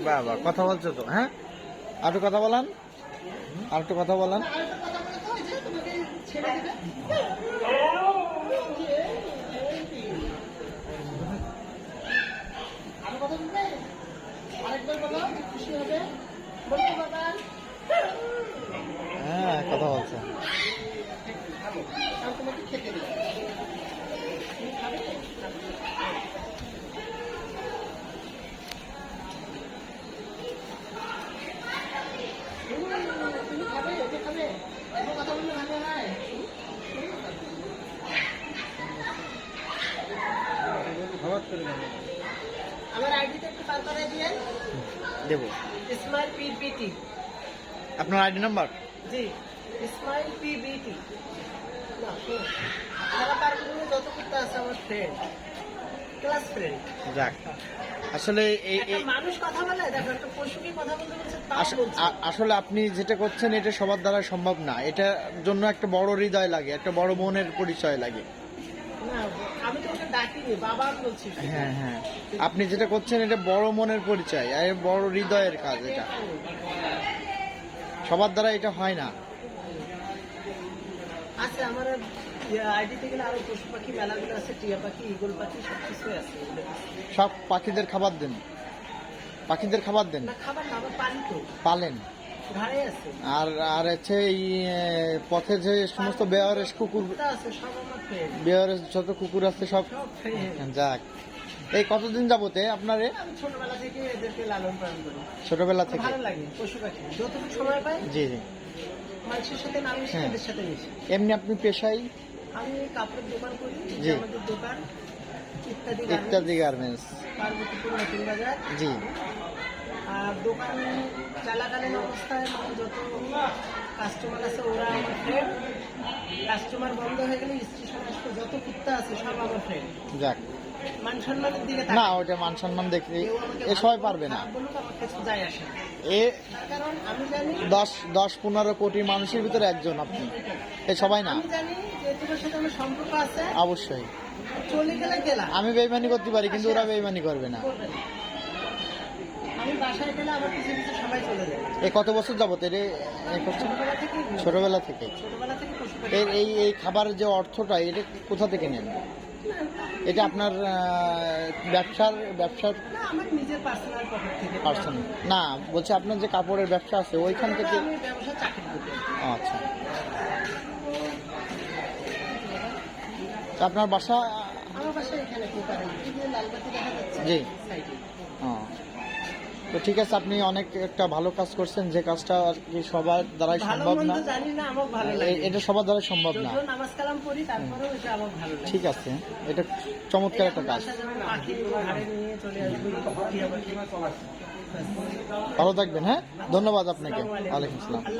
বাবা কথা বলছো তো হ্যাঁ? আর কথা বলান। আর কথা বলান আরেকটা কথা বলে তো ওই যে তোমাকে ছেড়ে দেবে আরও কথা বলবে আরেকবার বলো খুশি হবে বলতো বাবা হ্যাঁ কথা বলছে আমি তোমাকে খেতে দেবো তুমি খাবে তুমি খাবে এটা খাবে এত কথা বললে ভালো হয় আমার আইডিটা একটু পার করে দিয়ে দেবো। স্মাইল পিবিটি আপনার আইডি নাম্বার জি স্মাইল পিবিটি না পার করে যত করতে আছে আমার ফ্রেন্ড ক্লাস ফ্রেন্ড যাক আসলে মানুষ কথা বলে দেখো একটা কথা বলতে আসলে আপনি যেটা করছেন এটা সবার দ্বারা সম্ভব না। এটার জন্য একটা বড় হৃদয় লাগে একটা বড় মনের পরিচয় লাগে। না আমি তো ওকে ডাকিনি বাবা বলছি। হ্যাঁ হ্যাঁ। আপনি যেটা করছেন এটা বড় মনের পরিচয় আর বড় হৃদয়ের কাজ এটা। সবার দ্বারা এটা হয় না। আমার আইডিতে গেলে আরও পশু পাখি মেলাগুলো আছে টিয়া পাখি ইগল পাখি সব কিছুই আছে। সব পাখিদের খাবার দেন। পাখিদের খাবার দেন। খাবার না আমার তো। পালেন। আর আর হচ্ছে এই পথে যে সমস্ত বেয়ারেস কুকুর বেয়ারেস যত কুকুর আছে সব যাক। এই কতদিন যাবতে আপনারে? ছোটবেলা থেকে এদেরকে লালন পালন করি। ছোটবেলা থেকে? ভালো লাগে পশু পাখি। যতটুকু সময় পাই জি জি। মানুষের সাথে না মিশে হ্যাঁ। এদের সাথে মিশি। এমনি আপনি পেশাই আমি কাপড়ের দোকান করি জি। আমাদের দোকান ইত্যাদি গার্মেন্টস পার্বতীপুর নতুন বাজার জি। দোকান চলাকালীন অবস্থায় মানে যত কাস্টমার আছে ওরা আমার ফ্রেন্ড কাস্টমার বন্ধ হয়ে গেলে স্টেশন আসতে যত কুত্তা আছে সব আমার ফ্রেন্ড যাক। মান সম্মানের দিকে না ওটা মান সম্মান দেখতে এ সবাই পারবে না। বলুক আমার কিছু যায় আসে না। এ আমি জানি দশ দশ পনেরো কোটি মানুষের ভিতরে একজন আপনি। এ সবাই না। আমার অবশ্যই। আমি বেইমানি করতে পারি কিন্তু ওরা বেইমানি করবে না। করবে না। আমি বাসায় গেলে আমার কিছু কিছু সবাই চলে যায়। এ কত বছর যাবত? এর ছোটবেলা থেকে এর এই এই খাবারের যে অর্থটা এটা কোথা থেকে নেন? এটা আপনার ব্যবসার ব্যবসার না পার্সোনাল না বলছে আপনার যে কাপড়ের ব্যবসা আছে ওইখান থেকে আচ্ছা। আপনার বাসা এই জি। ও। তো ঠিক আছে আপনি অনেক একটা ভালো কাজ করছেন যে কাজটা আর কি সবার দ্বারাই সম্ভব না। এটা সবার দ্বারাই সম্ভব না। নামাজ কালাম পড়ি তারপরেও এটা আমার ভালো লাগে। ঠিক আছে এটা চমৎকার একটা কাজ। ভালো থাকবেন হ্যাঁ? ধন্যবাদ আপনাকে। ওয়ালাইকুম আসসালাম।